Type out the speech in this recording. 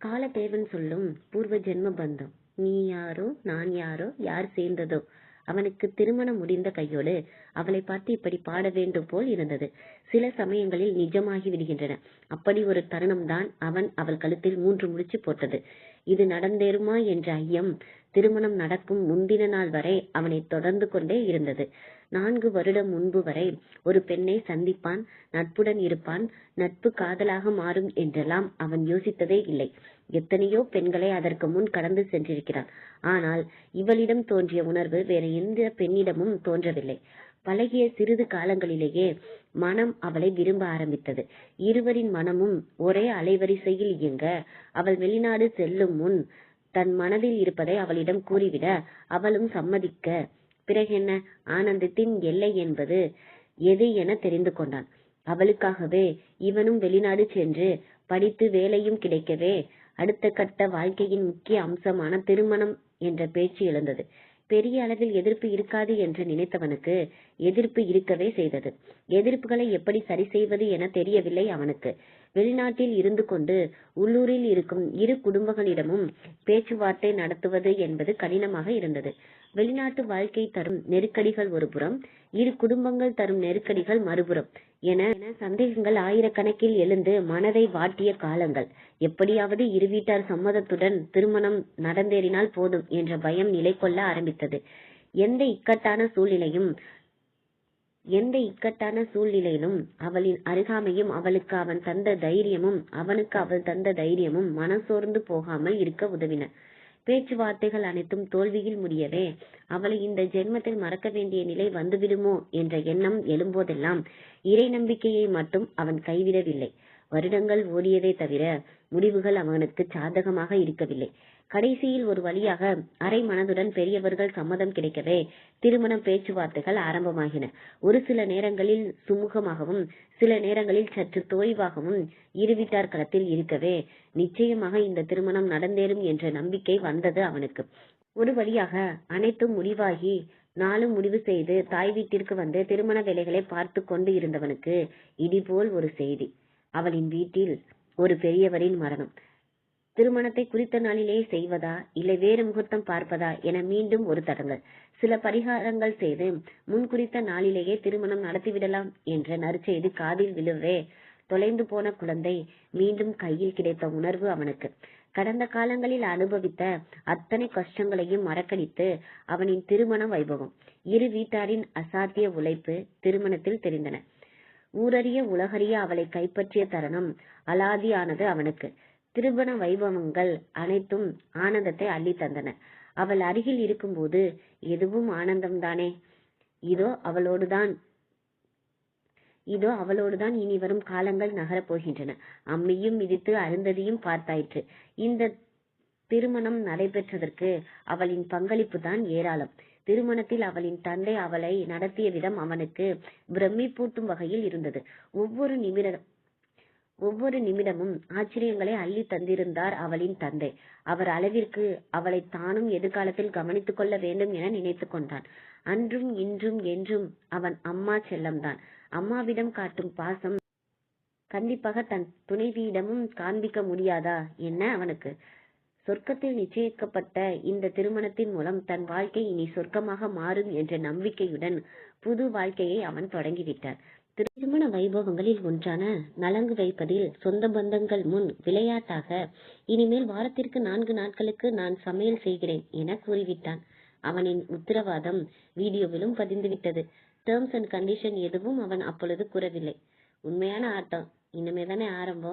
காலதேவன் சொல்லும் பூர்வ ஜென்ம பந்தம். நீ யாரோ நான் யாரோ யார் சேர்ந்ததோ? அவனுக்கு திருமணம் முடிந்த கையோடு அவளை பார்த்து இப்படி பாட வேண்டும் போல் இருந்தது. சில சமயங்களில் நிஜமாகி விடுகின்றன. அப்படி ஒரு தருணம்தான் அவன் அவள் கழுத்தில் மூன்று முடிச்சு போட்டது. இது நடந்தேறுமா என்ற ஐயம் திருமணம் நடக்கும் முந்தின நாள் வரை அவனை தொடர்ந்து கொண்டே இருந்தது. நான்கு வருடம் முன்பு வரை ஒரு பெண்ணை சந்திப்பான் நட்புடன் இருப்பான் நட்பு காதலாக மாறும் என்றெல்லாம் அவன் யோசித்ததே இல்லை. எத்தனையோ பெண்களை அதற்கு முன் கடந்து சென்றிருக்கிறான் ஆனால் இவளிடம் தோன்றிய உணர்வு வேற எந்த பெண்ணிடமும் தோன்றவில்லை. பழகிய சிறிது காலங்களிலேயே மனம் அவளை விரும்ப ஆரம்பித்தது. இருவரின் மனமும் ஒரே அலைவரிசையில் இயங்க அவள் வெளிநாடு செல்லும் முன் தன் மனதில் இருப்பதை அவளிடம் கூறிவிட அவளும் சம்மதிக்க பிறகு என்ன? ஆனந்தத்தின் எல்லை என்பது எது என தெரிந்து கொண்டான். அவளுக்காகவே இவனும் வெளிநாடு சென்று படித்து வேலையும் கிடைக்கவே அடுத்த கட்ட வாழ்க்கையின் முக்கிய அம்சமான திருமணம் என்ற பேச்சு எழுந்தது. பெரிய அளவில் எதிர்ப்பு இருக்காது என்று நினைத்தவனுக்கு எதிர்ப்பு இருக்கவே செய்தது. எதிர்ப்புகளை எப்படி சரி செய்வது என தெரியவில்லை அவனுக்கு. வெளிநாட்டில் இருந்து கொண்டு உள்ளூரில் இருக்கும் இரு குடும்பங்களிடமும் பேச்சுவார்த்தை நடத்துவது என்பது கடினமாக இருந்தது. வெளிநாட்டு வாழ்க்கை தரும் நெருக்கடிகள் ஒரு புறம் இரு குடும்பங்கள் தரும் நெருக்கடிகள் மறுபுறம். என சந்தேகங்கள் ஆயிரக்கணக்கில் எழுந்து மனதை வாட்டிய காலங்கள். எப்படியாவது இரு வீட்டார் சம்மதத்துடன் திருமணம் நடந்தேறினால் போதும் என்ற பயம் நிலை கொள்ள ஆரம்பித்தது. எந்த இக்கட்டான சூழ்நிலையும் எந்த இக்கட்டான சூழ்நிலையிலும் அவளின் அருகாமையும் அவளுக்கு அவன் தந்த தைரியமும் அவனுக்கு அவள் தந்த தைரியமும் மனசோர்ந்து போகாமல் இருக்க உதவின. பேச்சுவார்த்தைகள் அனைத்தும் தோல்வியில் முடியவே அவளை இந்த ஜென்மத்தில் மறக்க வேண்டிய நிலை வந்துவிடுமோ என்ற எண்ணம் எழும்போதெல்லாம் இறை நம்பிக்கையை மட்டும் அவன் கைவிடவில்லை. வருடங்கள் ஓடியதை தவிர முடிவுகள் அவனுக்கு சாதகமாக இருக்கவில்லை. கடைசியில் ஒரு வழியாக அரை மனதுடன் பெரியவர்கள் சம்மதம் கிடைக்கவே திருமண பேச்சுவார்த்தைகள் ஆரம்பமாகின. ஒரு சில நேரங்களில் சுமூகமாகவும் சில நேரங்களில் சற்று தோய்வாகவும் இருவிட்டார் களத்தில் இருக்கவே நிச்சயமாக இந்த திருமணம் நடந்தேறும் என்ற நம்பிக்கை வந்தது அவனுக்கு. ஒரு வழியாக அனைத்தும் முடிவாகி நாளும் முடிவு செய்து தாய் வீட்டிற்கு வந்து திருமண வேலைகளை பார்த்து கொண்டு இருந்தவனுக்கு இடிபோல் ஒரு செய்தி. அவளின் வீட்டில் ஒரு பெரியவரின் மரணம். திருமணத்தை குறித்த நாளிலேயே செய்வதா? இல்லை வேறு முகூர்த்தம் பார்ப்பதா? என மீண்டும் ஒரு தடங்கல் சில பரிகாரங்கள் செய்து முன் குறித்த நாளிலேயே திருமணம் நடத்திவிடலாம் என்ற நற்செய்தி காதில் விழுவே தொலைந்து போன குழந்தை மீண்டும் கையில் கிடைத்த உணர்வு அவனுக்கு. கடந்த காலங்களில் அனுபவித்த அத்தனை கஷ்டங்களையும் மறக்கடித்து அவனின் திருமண வைபவம். இரு வீட்டாரின் அசாத்திய உழைப்பு திருமணத்தில் தெரிந்தன. ஊரறிய உலகறிய அவளை கைப்பற்றிய தருணம் அலாதியானது அவனுக்கு. திருமண வைபவங்கள் அனைத்தும் ஆனந்தத்தை அள்ளி தந்தன. அவள் அருகில் இருக்கும்போது எதுவும் ஆனந்தம்தானே? இதோ அவளோடுதான் இதோ அவளோடுதான் இனி வரும் காலங்கள் நகரப் போகின்றன. அம்மியும் மிதித்து அருந்ததியும் பார்த்தாயிற்று. இந்த திருமணம் நடைபெற்றதற்கு அவளின் பங்களிப்பு தான் ஏராளம். திருமணத்தில் அவளின் தந்தை அவளை நடத்திய விதம் அவனுக்கு பிரமிப்பூட்டும் வகையில் இருந்தது. ஒவ்வொரு நிமிட ஒவ்வொரு நிமிடமும் ஆச்சரியங்களை அள்ளி தந்திருந்தார் அவளின் தந்தை. அவர் அளவிற்கு அவளை தானும் எதிர்காலத்தில் கவனித்துக் கொள்ள வேண்டும் என நினைத்து கொண்டான். அன்றும் இன்றும் என்றும் அவன் அம்மா செல்லம்தான். அம்மாவிடம் காட்டும் பாசம் கண்டிப்பாக தன் துணைவியிடமும் காண்பிக்க முடியாதா? என்ன அவனுக்கு? சொர்க்கத்தில் நிச்சயிக்கப்பட்ட இந்த திருமணத்தின் மூலம் தன் வாழ்க்கை இனி சொர்க்கமாக மாறும் என்ற நம்பிக்கையுடன் புது வாழ்க்கையை அவன் தொடங்கிவிட்டார் திருமண வைபவங்களில் ஒன்றான நலங்கு வைப்பதில் சொந்த பந்தங்கள் முன் விளையாட்டாக இனிமேல் வாரத்திற்கு நான்கு நாட்களுக்கு நான் சமையல் செய்கிறேன் என கூறிவிட்டான். அவனின் உத்தரவாதம் வீடியோவிலும் பதிந்துவிட்டது. டேர்ம்ஸ் அண்ட் கண்டிஷன் எதுவும் அவன் அப்பொழுது கூறவில்லை. உண்மையான ஆட்டம் இனிமேதானே ஆரம்பம்.